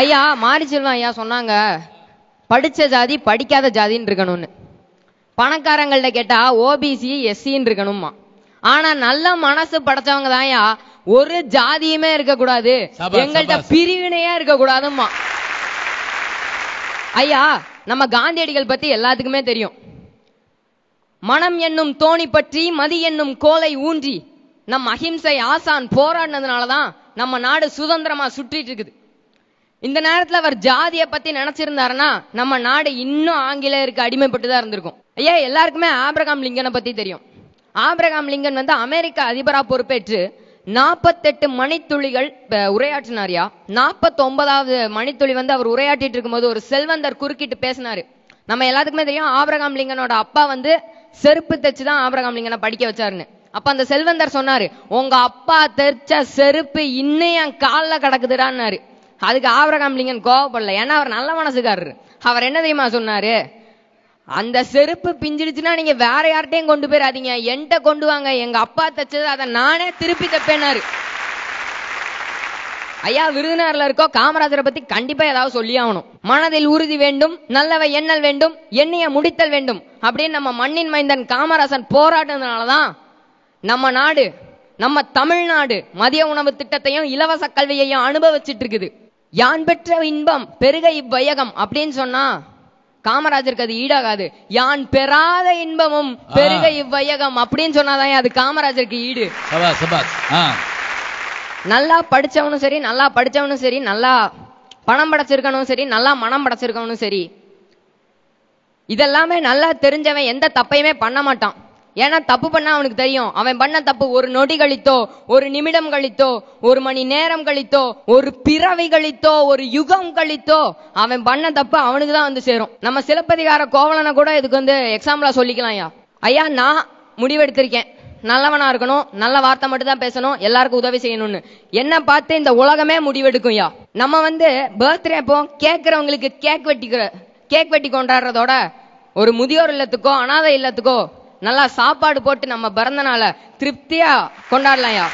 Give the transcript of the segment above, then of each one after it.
ஐயா மாரிச்செல்வம் ஐயா சொன்னாங்க படிச்ச ஜாதி படிக்காத ஜாதின்னு இருக்கணும்னு. பணக்காரங்கள்ட்ட கேட்டா ஓபிசி எஸ்சின்னு இருக்கணுமா ஆனா நல்ல மனசு படைச்சவங்க தான்யா ஒரு ஜாதியுமே இருக்கக்கூடாது. சபாஸ். பிரிவினையா இருக்கக்கூடாதும்மா. ஐயா நம்ம காந்தியடிகள் பத்தி எல்லாத்துக்குமே தெரியும். மனம் என்னும் தோணி பற்றி மதி என்னும் கோலை ஊன்றி நம் அஹிம்சை ஆசான் போராடினதுனால தான் நம்ம நாடு சுதந்திரமா சுற்றிட்டு இருக்குது. இந்த நேரத்துல அவர் ஜாதியை பத்தி நினைச்சிருந்தாருன்னா நம்ம நாடு இன்னும் ஆங்கிலேயருக்கு அடிமைப்பட்டு தான் இருந்திருக்கும். ஐயா எல்லாருக்குமே ஆபிரகாம் லிங்கனை பத்தி தெரியும். ஆபிரகாம் லிங்கன் வந்து அமெரிக்க அதிபரா பொறுப்பேற்று நாற்பத்தெட்டு மணித்துளிகள் உரையாற்றினாரியா உரையாற்றினார்யா நாற்பத்தொன்பதாவது மணித்துளி வந்து அவர் உரையாற்றிட்டு இருக்கும்போது ஒரு செல்வந்தர் குறுக்கிட்டு பேசினாரு. நம்ம எல்லாத்துக்குமே தெரியும் ஆபிரகாம் லிங்கனோட அப்பா வந்து செருப்பு தைச்சு தான் ஆபிரகாம் லிங்கனை படிக்க வச்சாருன்னு. அப்ப அந்த செல்வந்தர் சொன்னாரு உங்க அப்பா தைச்ச செருப்பு இன்னும் என் கால்ல கிடக்குதுடான்னாரு. அதுக்கு ஆபிரகாம் லிங்கன் கோவப்படல. ஏன்னா அவர் நல்ல மனசுக்காரரு. அவர் என்ன தெரியுமா சொன்னாரு? அந்த செருப்பு பிஞ்சிடுச்சுன்னா நீங்க வேற யார்கிட்டையும் கொண்டு போயிடாதீங்க என்கிட்ட கொண்டு வாங்க. எங்க அப்பா தச்சது அதை நானே திருப்பி தப்பேனாரு ஐயா விருதுநகர்ல இருக்கோ காமராஜரை பத்தி கண்டிப்பா ஏதாவது சொல்லி ஆகணும் மனதில் உறுதி வேண்டும் நல்லவை எண்ணல் வேண்டும் எண்ணிய முடித்தல் வேண்டும். அப்படின்னு நம்ம மண்ணின் மைந்தன் காமராசன் போராடினதுனாலதான் நம்ம நாடு நம்ம தமிழ்நாடு மதிய உணவு திட்டத்தையும் இலவச கல்வியையும் அனுபவிச்சுட்டு இருக்குது. யான் பெற்ற இன்பம் பெருக இவ்வையகம் அப்படின்னு சொன்னா காமராஜருக்கு அது ஈடாகாது. யான் பெறாத இன்பமும் பெருக இவ்வையகம் அப்படின்னு சொன்னாதான் அது காமராஜருக்கு ஈடு. நல்லா படிச்சவனும் சரி நல்லா படிச்சவனும் சரி நல்லா பணம் படைச்சிருக்கணும் சரி நல்லா மனம் படைச்சிருக்கவனும் சரி இதெல்லாமே நல்லா தெரிஞ்சவன் எந்த தப்பையுமே பண்ண மாட்டான். ஏன்னா தப்பு பண்ணா அவனுக்கு தெரியும். அவன் பண்ண தப்பு ஒரு நொடி கழித்தோ ஒரு நிமிடம் கழித்தோ ஒரு மணி நேரம் கழித்தோ ஒரு பிறவி கழித்தோ ஒரு யுகம் கழித்தோ அவன் பண்ண தப்பு அவனுக்கு தான் வந்து சேரும். நம்ம சிலப்பதிகார கோவலனை கூட இதுக்கு வந்து எக்ஸாம்பிளா சொல்லிக்கலாம் ஐயா. ஐயா நான் முடிவெடுத்திருக்கேன். நல்லவனா இருக்கணும் நல்ல வார்த்தை மட்டும் தான் பேசணும் எல்லாருக்கும் உதவி செய்யணும்னு. என்ன பார்த்து இந்த உலகமே முடிவெடுக்கும் யா நம்ம வந்து பர்த்டே அப்போ கேட்கறவங்களுக்கு கேக் வெட்டிக்கிற கேக் வெட்டி கொண்டாடுறதோட ஒரு முதியோர் இல்லத்துக்கோ அனாதை இல்லத்துக்கோ நல்லா சாப்பாடு போட்டு நம்ம பிறந்த நாளை திருப்தியா கொண்டாடலாம்யா.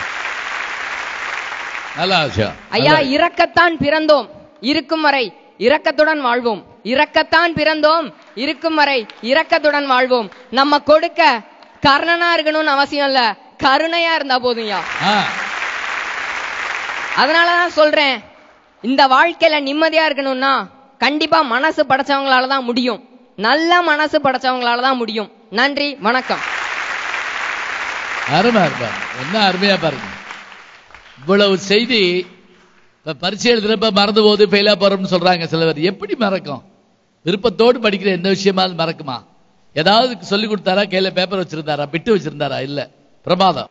ஐயா இரக்கத்தான் பிறந்தோம். இருக்கும் வரை இரக்கத்துடன் வாழ்வோம். இரக்கத்தான் பிறந்தோம். இருக்கும் வரை இரக்கத்துடன் வாழ்வோம். நம்ம கொடுக்க கர்ணனா இருக்கணும்னு அவசியம் இல்ல. கருணையா இருந்தா போதும்யா. அதனாலதான் சொல்றேன் இந்த வாழ்க்கையில நிம்மதியா இருக்கணும்னா கண்டிப்பா மனசு படைச்சவங்களால தான் முடியும். நல்ல மனசு படைச்சவங்களால தான் முடியும். நன்றி வணக்கம். அருமை அருமை. என்ன அருமையா பாருங்க. இவ்வளவு செய்தி இப்ப பரீட்சை எழுதுறப்ப மறந்து போது ஃபெயிலா போறோம்னு சொல்றாங்க சிலவர். எப்படி மறக்கும்? விருப்பத்தோடு படிக்கிற எந்த விஷயமாவது மறக்குமா? ஏதாவது சொல்லி கொடுத்தாரா? கையில பேப்பர் வச்சிருந்தாரா? பிட்டு வச்சிருந்தாரா? இல்ல. பிரமாதம்.